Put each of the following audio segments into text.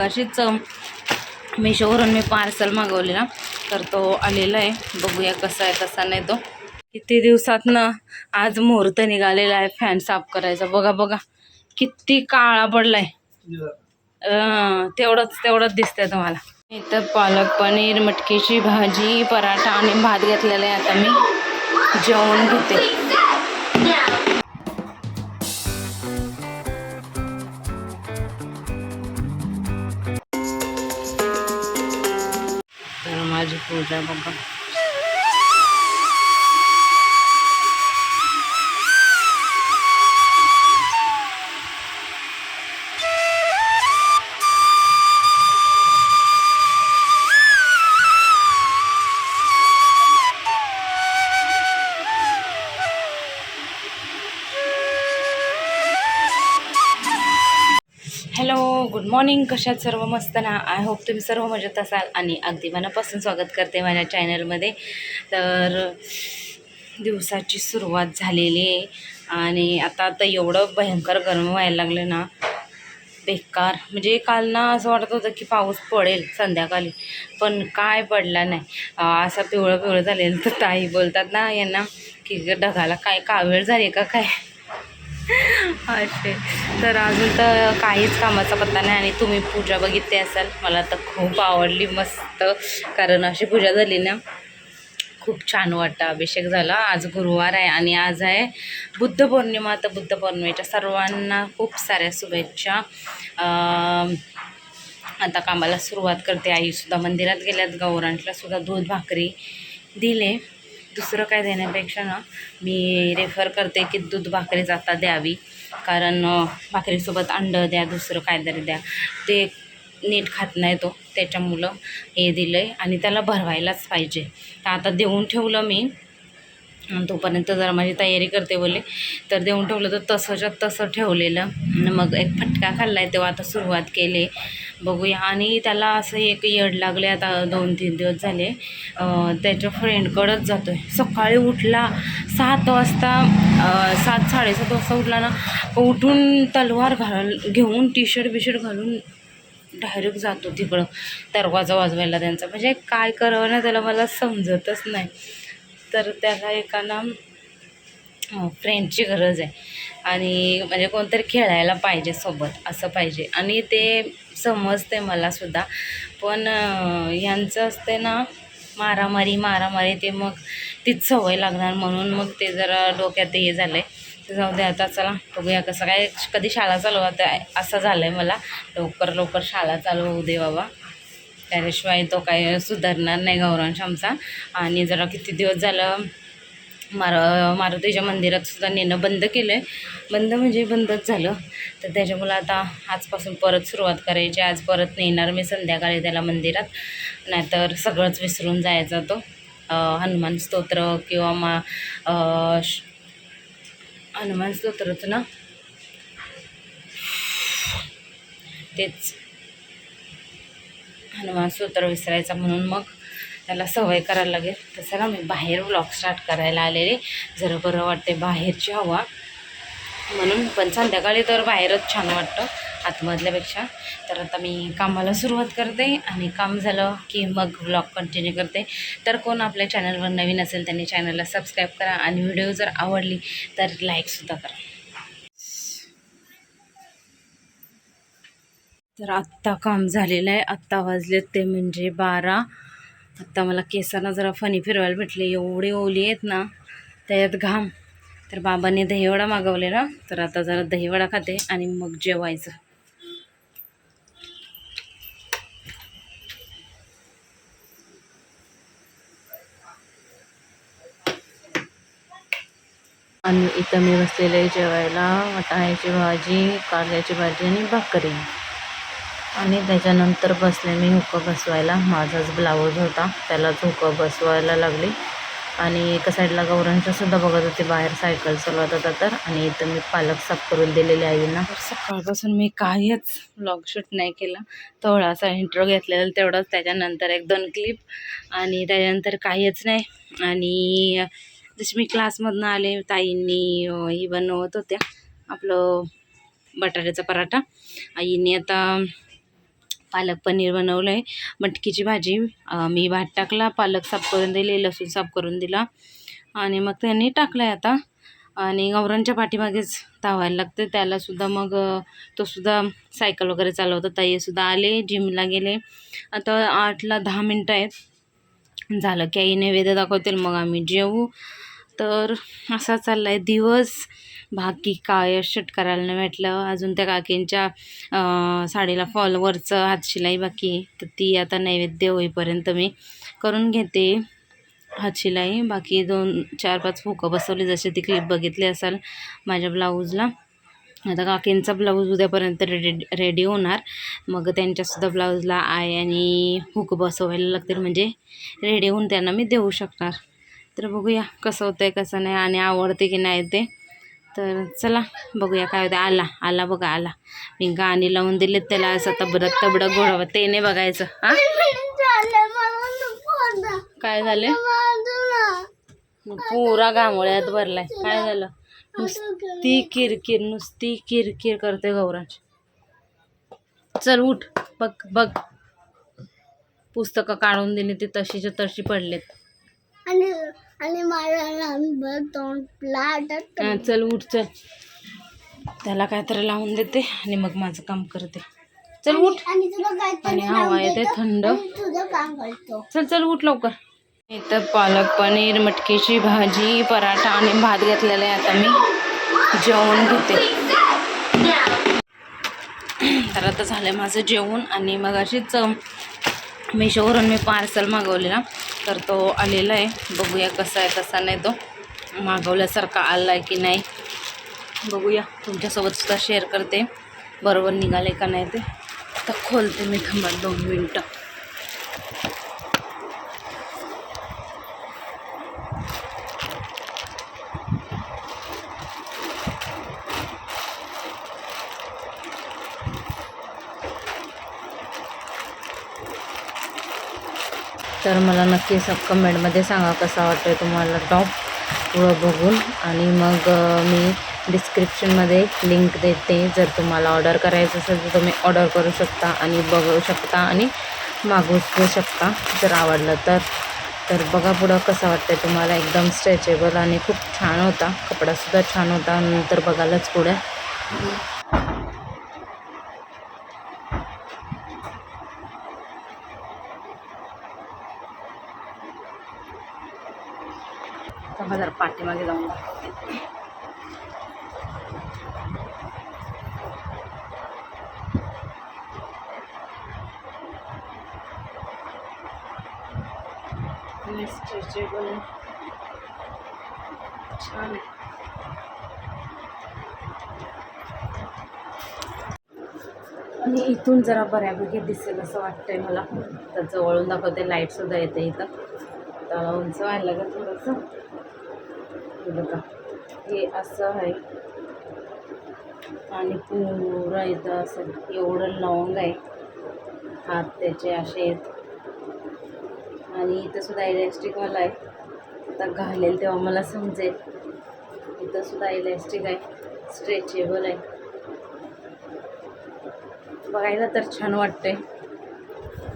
अशीच मिशोवरून मी पार्सल मागवलेला. तर तो आलेला आहे. बघूया कसा आहे कसा नाही तो. किती दिवसात ना आज मुहूर्त निघालेला आहे. फॅन साफ करायचा. बघा बघा. किती काळा पडलाय. तेवढंच तेवढंच दिसतंय तुम्हाला. इथं पालक पनीर मटकीची भाजी पराठा आणि भात घेतलेला आहे आता मी. जेवण घेते. तर माझी पूजा बघा हॅलो मॉर्निंग कशात सर्व मस्त ना? आय होप तुम्ही सर्व मजेत असाल आणि अगदी मनापासून स्वागत करते माझ्या चॅनलमध्ये तर दिवसाची सुरुवात झालेली आहे आणि आता आता एवढं भयंकर गरम व्हायला लागलं ना बेकार. म्हणजे काल ना असं वाटत होतं की पाऊस पडेल संध्याकाळी पण काय पडला नाही. असा असं पिवळं पिवळं झालेलं तर ताई बोलतात ना यांना की ढगाला काय कावीळ झाली का काय? असे. तर अजून तर काहीच कामाचा पत्ता नाही आणि तुम्ही पूजा बघितली असाल. मला तर खूप आवडली मस्त. कारण अशी पूजा झाली ना खूप छान वाटतं. अभिषेक झाला. आज गुरुवार आहे आणि आज आहे बुद्ध पौर्णिमा तर बुद्ध पौर्णिमेच्या सर्वांना खूप साऱ्या शुभेच्छा. आता कामाला सुरुवात करते. आईसुद्धा मंदिरात गेल्यात. गौरांठलासुद्धा दूध भाकरी दिले. दुसरं काय देण्यापेक्षा ना मी रेफर करते की दूध भाकरीच आता द्यावी. कारण भाकरीसोबत अंडं द्या दुसरं काहीतरी द्या. ते नीट खात नाही तो त्याच्यामुळं हे दिलं आहे आणि त्याला भरवायलाच पाहिजे. तर आता देऊन ठेवलं मी. तोपर्यंत जरा माझी तयारी करते बोलले. तर देऊन ठेवलं तर तसंच्या तसं ठेवलेलं. मग एक फटका खाल्ला आहे तेव्हा आता सुरुवात केली. बघूया. आणि त्याला असं एक येड लागले आता दोन तीन दिवस झाले. त्याच्या फ्रेंडकडंच जातो आहे सकाळी उठला सात वाजता सात साडेसात वाजता उठला ना उठून तलवार घाल घेऊन टी शर्ट बिशर्ट घालून डायरेक्ट जातो तिकडं. दरवाजा वाजवायला त्यांचा. म्हणजे काय करावं ना त्याला मला समजतच नाही. तर त्याला एका ना फ्रेंडची गरज आहे. आणि म्हणजे कोणतरी खेळायला पाहिजे सोबत असं पाहिजे. आणि ते समजते मलासुद्धा पण यांचं असते ना मारामारी मारामारी ते मग तीच सवय लागणार म्हणून मग ते जरा डोक्यात हे झालं आहे जाऊ दे आता चला बघूया कसं काय कधी शाळा चालू आता असं झालं आहे मला. लवकर लवकर शाळा चालू होऊ दे बाबा. त्याशिवाय तो काय सुधारणार नाही गौरांश आमचा. आणि जरा किती दिवस झालं मार मारुतीच्या मंदिरात सुद्धा नेणं बंद केलं आहे बंद म्हणजे बंदच झालं. तर त्याच्यामुळं आता आजपासून परत सुरुवात करायची. आज परत नेणार मी संध्याकाळी त्याला मंदिरात. नाहीतर सगळंच विसरून जायचा तो. हनुमान स्तोत्र किंवा मा हनुमान स्तोत्रच ना? तेच. हनुमान स्तोत्र विसरायचा म्हणून मग त्याला सवय करायला लागेल. तसं ना मी बाहेर ब्लॉग स्टार्ट करायला आलेले. जरा बरं वाटते बाहेरची हवा. म्हणून पण संध्याकाळी तर बाहेरच छान वाटतं आतमधल्यापेक्षा. तर आता मी कामाला सुरुवात करते आणि काम झालं की मग ब्लॉग कंटिन्यू करते. तर कोण आपल्या चॅनलवर नवीन असेल त्यांनी चॅनलला सबस्क्राईब करा आणि व्हिडिओ जर आवडली तर लाईकसुद्धा करा. तर आत्ता काम झालेलं आहे. आत्ता वाजलेत ते म्हणजे बारा. आत्ता मला केसांना जरा फणी फिरवायला भेटले. एवढे ओली आहेत ना त्याच्यात घाम. तर बाबांनी दहीवडा मागवलेला. तर आता जरा दहीवडा खाते आणि मग जेवायचं. आणि इथं मी बसलेले आहे जेवायला. वाटाण्याची भाजी कारल्याची भाजी आणि भाकरी. आणि त्याच्यानंतर बसले मी हुकं बसवायला. माझाच ब्लाऊज होता. त्यालाच हुकं बसवायला लागली. आणि एका साईडला गौरांच्यासुद्धा बघत होते. बाहेर सायकल चालवत होता तर. आणि इथं मी पालक साफ करून दिलेले आईंना सकाळपासून मी काहीच ब्लॉग शूट नाही केला. थोडासा इंट्रो घेतलेला तेवढंच. त्याच्यानंतर एक दोन क्लिप आणि त्याच्यानंतर काहीच नाही. आणि जशी मी क्लासमधनं आले ताईंनी ही बनवत होत्या. आपलं बटाट्याचा पराठा. आईने आता पालक पनीर बनवलं आहे मटकीची भाजी मी भात टाकला पालक साफ करून दिले लसूण साफ करून दिला. आणि मग त्यांनी टाकलं आहे आता. आणि गौरांच्या पाठीमागेच धावायला लागते त्यालासुद्धा मग तोसुद्धा सायकल वगैरे चालवतो ताईसुद्धा आले जिमला गेले. आता आठला दहा मिनटं आहेत. झालं की आई नैवेद्य दाखवतील मग आम्ही जेवू. तर असा चालला आहे दिवस. बाकी काय शट करायला नाही भेटलं. अजून त्या काकींच्या साडीला फॉलवरचं हातशिलाई बाकी तर ती आता नैवेद्य होईपर्यंत मी करून घेते हातशिलाई बाकी दोन चार पाच फुकं बसवली. जसे ती क्लिप बघितली असाल माझ्या ब्लाऊजला आता काकींचा ब्लाऊज उद्यापर्यंत रेडी रेडी होणार. मग त्यांच्यासुद्धा ब्लाऊजला आय आणि हुक बसवायला लागतील. म्हणजे रेडी होऊन त्यांना मी देऊ शकणार. तर बघूया कसं होतं आहे कसं नाही आणि आवडते की नाही ते. तर चला बघूया काय होतं आला आला बघा आला. मी गाणी लावून दिलेत त्याला असं तबडक तबडक घोडावं ते नाही बघायचं हा? काय झालं? पुरा गामोळ्यात भरलाय. काय झालं? नुसती किरकिर नुसती किरकिर करते गौराज चल उठ बघ बघ. पुस्तकं काढून दिली ती तशीच्या तशी पडलेत. आणि माझ्या नंबर दोन प्लाट हा, चल उठ चल. त्याला काहीतरी लावून देते आणि मग माझं काम करते. चल उठ. आणि तुला हवा येते थंड. तुझं काम करतो. चल चल उठ लवकर. इथं पालक पनीर मटकीची भाजी पराठा आणि भात घेतलेला आहे आता मी. जेवण घेते. तर आता झालं माझं जेवण आणि मग अशीच मिशोवरून मी पार्सल मागवलेला. तर तो आलेला आहे. बघूया कसा आहे कसा नाही तो. मागवल्यासारखा आला आहे की नाही. बघूया तुमच्यासोबत सुद्धा शेअर करते. बरोबर निघाले का नाही ते. तर खोलते मी थांबा दोन मिनटं. तर मला नक्की सब कमेंटमध्ये सांगा कसा वाटतो तुम्हाला टॉप पुढं बघून. आणि मग मी डिस्क्रिप्शनमध्ये लिंक देते. जर तुम्हाला ऑर्डर करायचं असेल तर तुम्ही ऑर्डर करू शकता आणि बघू शकता आणि मागवू शकता. जर आवडलं तर. तर बघा पुढं कसं वाटतं तुम्हाला. एकदम स्ट्रेचेबल आणि खूप छान होता. कपडासुद्धा छान होता. नंतर बघायलाच पुढे. थांबा जरा पाठीमागे जाऊन. स्ट्रेचेबल छान आहे. आणि इथून जरा बऱ्यापैकी दिसेल असं वाटतंय मला. तर जवळून दाखवते लाइट सुद्धा येते इथं. तर उंच व्हायला लागेल थोडंसं. हे बघा. हे असं आहे. आणि पुरा इथं असं एवढं लॉंग आहे. हात त्याचे असे आहेत. आणि इथं सुद्धा इलॅस्टिकवाला आहे. आता घालेल तेव्हा मला समजेल. इथं सुद्धा इलॅस्टिक आहे. स्ट्रेचेबल आहे. बघायला तर छान वाटतंय.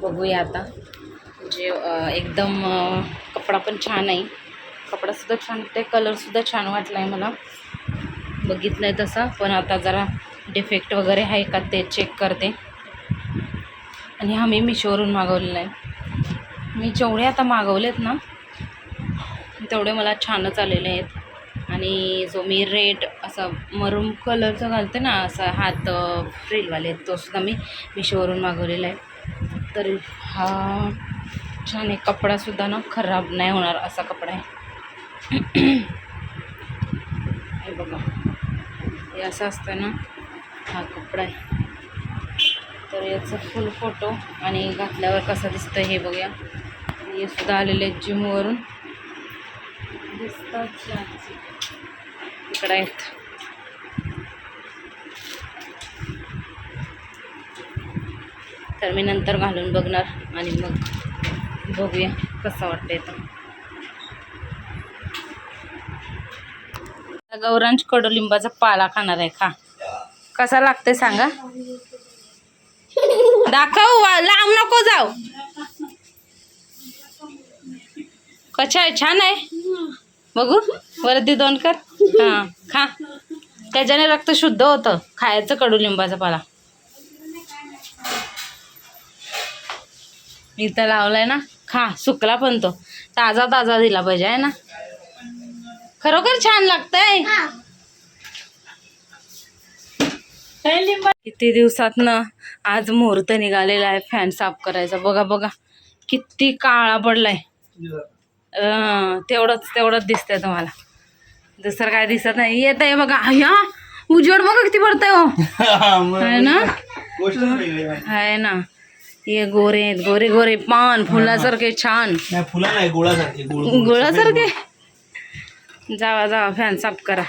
बघूया आता. म्हणजे एकदम कपडा पण छान आहे. कपडासुद्धा छान ते कलरसुद्धा छान वाटला आहे मला. बघितलं आहे तसा पण आता जरा डिफेक्ट वगैरे आहे का ते चेक करते. आणि हा मी मिशोवरून मागवलेला आहे. मी जेवढे आता मागवलेत ना तेवढे मला छानच आलेले आहेत. आणि जो मी रेड असा मरून कलरचा घालते ना असा हात फ्रिलवाले तो सुद्धा मी मिशोवरून मागवलेला आहे. तर हा छान आहे. कपडासुद्धा ना खराब नाही होणार असा कपडा आहे. हे बघा. हे असं असतं ना हा कपडा आहे. तर याचा फुल फोटो आणि घातल्यावर कसा दिसतं हे बघूया. हे सुद्धा आलेले आहेत जिमवरून दिसतात इकडं इकडे आहेत. तर मी नंतर घालून बघणार आणि मग बघूया कसा वाटतंय तर गौरांश कडुलिंबाचा पाला खाणार आहे खा. कसा लागतंय सांगा? दाखव वा- लांब नको जाऊ. कशा आहे? छान आहे? बघू वरती दोन कर. हां खा. त्याच्याने रक्त शुद्ध होतं. खायचं कडुलिंबाचा पाला. इथं लावलाय ना? खा सुकला पण तो. ताजा ताजा दिला पाहिजे आहे ना? खरोखर छान लागतंय. किती दिवसात ना आज मुहूर्त निघालेला आहे फॅन साफ करायचा. बघा बघा. किती काळा पडलाय. तेवढंच तेवढंच दिसतंय तुम्हाला. दुसरं काय दिसत नाही. येत आहे बघा. ह्या उजेड बघा किती पडतंय हो. आहे ना? आहे ना. हे गोरे आहेत, गोरे गोरे. पान फुलासारखे छान. नाही फुला नाही गोळासारखे गोळ गोळ. गुळासारखे? जावा जावा फॅन साफ करा.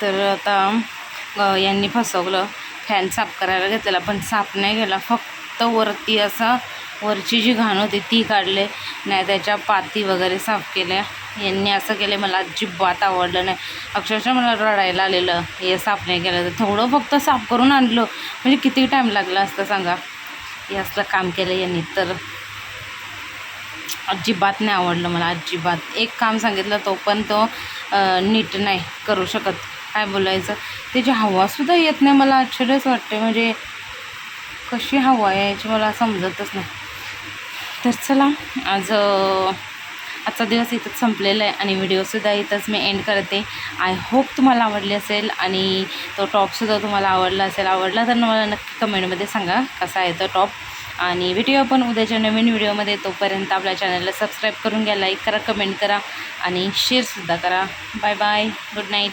तर आता यांनी फसवलं. फॅन साफ करायला घेतलेला पण साफ नाही गेला. फक्त वरती असं वरची जी घाण होती ती काढले. नाही त्याच्या पाती वगैरे साफ केल्या. यांनी असं केलं मला अजिबात आवडलं नाही. अक्षरशः मला रडायला आलेलं. हे साफ नाही केलं. तर थोडं फक्त साफ करून आणलं. म्हणजे किती टाईम लागला असतं सांगा. हे असलं काम केलं यांनी. तर अजिबात नाही आवडलं मला अजिबात. एक काम सांगितलं तो पण तो नीट नाही करू शकत. काय बोलायचं? त्याची हवासुद्धा येत नाही मला आश्चर्यच वाटते म्हणजे कशी हवा याची मला समजतच नाही. तर चला आज आजचा दिवस इथंच संपलेला आहे आणि व्हिडिओसुद्धा इथंच मी एंड करते. आय होप तुम्हाला आवडली असेल आणि तो टॉपसुद्धा तुम्हाला आवडला असेल. आवडला तर मला नक्की कमेंटमध्ये सांगा कसा आहे तो टॉप आणि व्हिडिओ आपण उद्याच्या नवीन व्हिडिओमध्ये तोपर्यंत आपल्या चॅनलला सबस्क्राईब करून घ्या लाईक करा कमेंट करा आणि शेअरसुद्धा करा. Bye bye good night